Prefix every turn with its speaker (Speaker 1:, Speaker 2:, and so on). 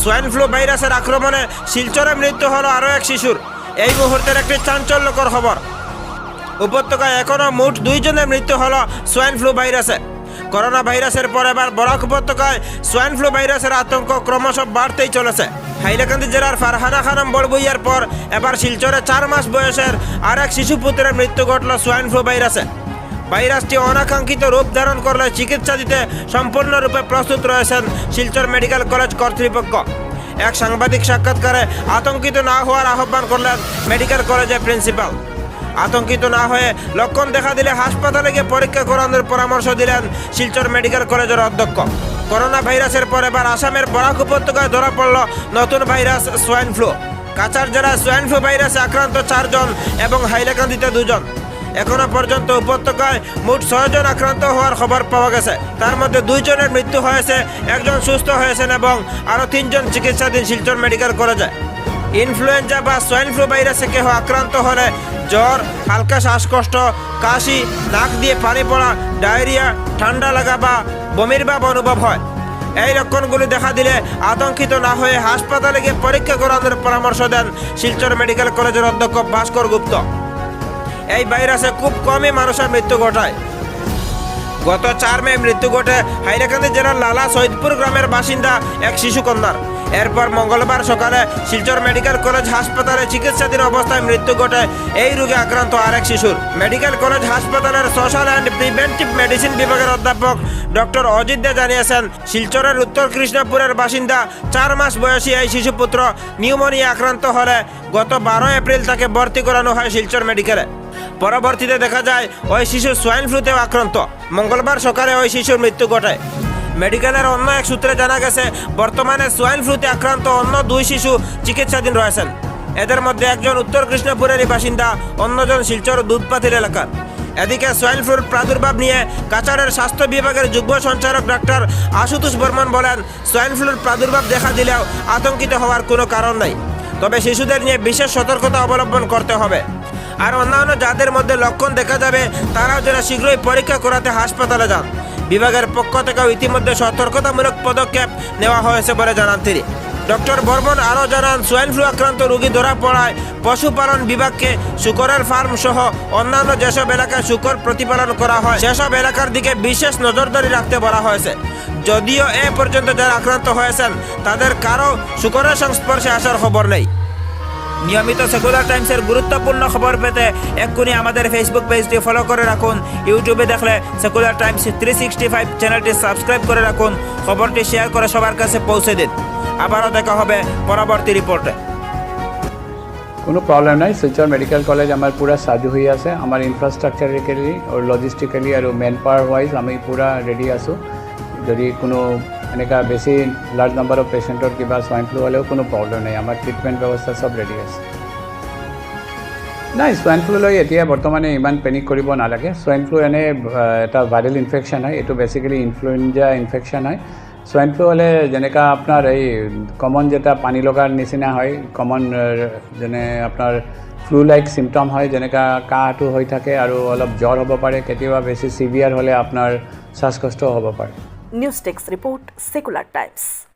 Speaker 1: Swine flu ভাইরাসের আক্রমণে শিলচরে মৃত্যু হলো আরও এক শিশুর। এই মুহূর্তের একটি চাঞ্চল্যকর খবর। উপত্যকায় এখনও মোট দুইজনের মৃত্যু হলো সোয়াইন ফ্লু ভাইরাসে করোনা ভাইরাসের পর এবার বরাক উপত্যকায় সোয়াইন ফ্লু ভাইরাসের আতঙ্ক ক্রমশ বাড়তেই চলেছে। হাইলাকান্দি জেলার ফারহানা খানম বড়বইয়ার পর এবার শিলচরে চার মাস বয়সের আর এক শিশু পুত্রের মৃত্যু ঘটল সোয়াইন ফ্লু ভাইরাসে ভাইরাসটি অনাকাঙ্ক্ষিত রূপ ধারণ করলে চিকিৎসা দিতে সম্পূর্ণরূপে প্রস্তুত রয়েছেন শিলচর মেডিকেল কলেজ কর্তৃপক্ষ। এক সাংবাদিক সাক্ষাৎকারে আতঙ্কিত না হওয়ার আহ্বান করলেন মেডিকেল কলেজের প্রিন্সিপাল। আতঙ্কিত না হয়ে লক্ষণ দেখা দিলে হাসপাতালে গিয়ে পরীক্ষা করানোর পরামর্শ দিলেন শিলচর মেডিকেল কলেজের অধ্যক্ষ। করোনা ভাইরাসের পর এবার আসামের বরাক উপত্যকায় ধরা পড়ল নতুন ভাইরাস সোয়াইন ফ্লু। কাছাড় জেলায় সোয়াইন ফ্লু ভাইরাসে আক্রান্ত চারজন এবং হাইলাকান্দিতে দুজন। এখনও পর্যন্ত উপত্যকায় মোট ছয়জন আক্রান্ত হওয়ার খবর পাওয়া গেছে। তার মধ্যে দুইজনের মৃত্যু হয়েছে, একজন সুস্থ হয়েছেন এবং আরও তিনজন চিকিৎসাধীন শিলচর মেডিকেল কলেজে। ইনফ্লুয়েঞ্জা বা সোয়াইন ফ্লু ভাইরাসে কেহ আক্রান্ত হলে জ্বর, হালকা শ্বাসকষ্ট, কাশি, নাক দিয়ে পানি পড়া, ডায়রিয়া, ঠান্ডা লাগা বা বমির ভাব অনুভব হয়। এই লক্ষণগুলি দেখা দিলে আতঙ্কিত না হয়ে হাসপাতালে গিয়ে পরীক্ষা করানোর পরামর্শ দেন শিলচর মেডিকেল কলেজের অধ্যক্ষ ভাস্কর গুপ্ত। এই ভাইরাসে খুব কমই মানুষের মৃত্যু ঘটায়। গত চার মে মৃত্যু ঘটে হাইলাকান্দি জেলার লালা সৈদপুর গ্রামের বাসিন্দা এক শিশু কন্যার। এরপর মঙ্গলবার সকালে শিলচর মেডিকেল কলেজ হাসপাতালে চিকিৎসাধীন অবস্থায় মৃত্যু ঘটে এই রোগে আক্রান্ত আরেক শিশুর। মেডিকেল কলেজ হাসপাতালের সোশ্যাল অ্যান্ড প্রিভেন্টিভ মেডিসিন বিভাগের অধ্যাপক ডক্টর অজিত দে জানিয়েছেন, শিলচরের উত্তর কৃষ্ণপুরের বাসিন্দা চার মাস বয়সী এই শিশুপুত্র নিউমোনিয়া আক্রান্ত হলে গত বারো এপ্রিল তাকে ভর্তি করানো হয় শিলচর মেডিকেলে। পরবর্তীতে দেখা যায়, ওই শিশু সোয়াইন ফ্লুতেও আক্রান্ত। মঙ্গলবার সকালে ওই শিশুর মৃত্যু ঘটায় মেডিকেলের অন্য এক সূত্রে জানা গেছে, বর্তমানে সোয়াইন ফ্লুতে আক্রান্ত অন্য দুই শিশু চিকিৎসাধীন রয়েছেন। এদের মধ্যে একজন উত্তর কৃষ্ণপুরেরই বাসিন্দা, অন্যজন শিলচর দুধপাতির এলাকার। এদিকে সোয়াইন ফ্লুর প্রাদুর্ভাব নিয়ে কাছাড়ের স্বাস্থ্য বিভাগের যুগ্ম সঞ্চালক ডাক্তার আশুতোষ বর্মন বলেন সোয়াইন ফ্লুর প্রাদুর্ভাব দেখা দিলেও আতঙ্কিত হওয়ার কোনো কারণ নাই। তবে শিশুদের নিয়ে বিশেষ সতর্কতা অবলম্বন করতে হবে। আর অন্যান্য যাদের মধ্যে লক্ষণ দেখা যাবে, তারাও যেন শীঘ্রই পরীক্ষা করাতে হাসপাতালে যান। বিভাগের পক্ষ থেকেও ইতিমধ্যে সতর্কতামূলক পদক্ষেপ নেওয়া হয়েছে বলে জানান তিনি। ডক্টর বর্মন আরও জানান সোয়াইন ফ্লু আক্রান্ত রোগী ধরা পড়ায় পশুপালন বিভাগকে শুকরের ফার্ম সহ অন্যান্য যেসব এলাকায় শুকর প্রতিপালন করা হয়, সেসব এলাকার দিকে বিশেষ নজরদারি রাখতে বলা হয়েছে। যদিও এ পর্যন্ত যারা আক্রান্ত হয়েছেন, তাদের কারও শুকরের সংস্পর্শে আসার খবর নেই। নিয়মিত সেকুলার টাইমসের গুরুত্বপূর্ণ খবর পেতে এক্ষুনি আমাদের ফেসবুক পেজটি ফলো করে রাখুন। ইউটিউবে দেখলে secular times three sixty five চ্যানেলটি সাবস্ক্রাইব করে রাখুন। খবরটি শেয়ার করে সবার কাছে পৌঁছে দিন। আবারও দেখা হবে পরবর্তী রিপোর্টে
Speaker 2: কোনো প্ৰব্লেম নাই শিলচৰ মেডিকেল কলেজ আমাৰ পূৰা সাজু হৈ আছে। আমাৰ ইনফ্ৰাষ্ট্ৰাকচাৰিকেলি আৰু লজিষ্টিকেলি আৰু মেন পাৱাৰ ৱাইজ আমি পূৰা ৰেডি আছোঁ। যদি কোনো এনেকুৱা বেছি লাৰ্জ নাম্বাৰ অফ পেচেণ্টৰ কিবা সোৱাইন ফ্লু হ'লেও কোনো প্ৰব্লেম নাই আমাৰ ট্ৰিটমেণ্ট ব্যৱস্থা চব ৰেডি আছে নাই সোৱাইন ফ্লু লৈ এতিয়া বৰ্তমানে ইমান পেনিক কৰিব নালাগে সোৱাইন ফ্লু এনে এটা ভাইৰেল ইনফেকশ্যন হয় এইটো বেচিকেলি ইনফ্লুৱেঞ্জা ইনফেকশ্যন হয় সোৱাইন ফ্লু হ'লে যেনেকুৱা আপোনাৰ এই কমন যেটা পানী লগাৰ নিচিনা হয় কমন যেনে আপোনাৰ ফ্লু লাইক চিমটম হয় যেনেকুৱা কাহটো হৈ থাকে আৰু অলপ জ্বৰ হ'ব পাৰে কেতিয়াবা বেছি চিভিয়াৰ হ'লে আপোনাৰ শ্বাসকষ্টও হ'ব পাৰে
Speaker 3: news desk report secular times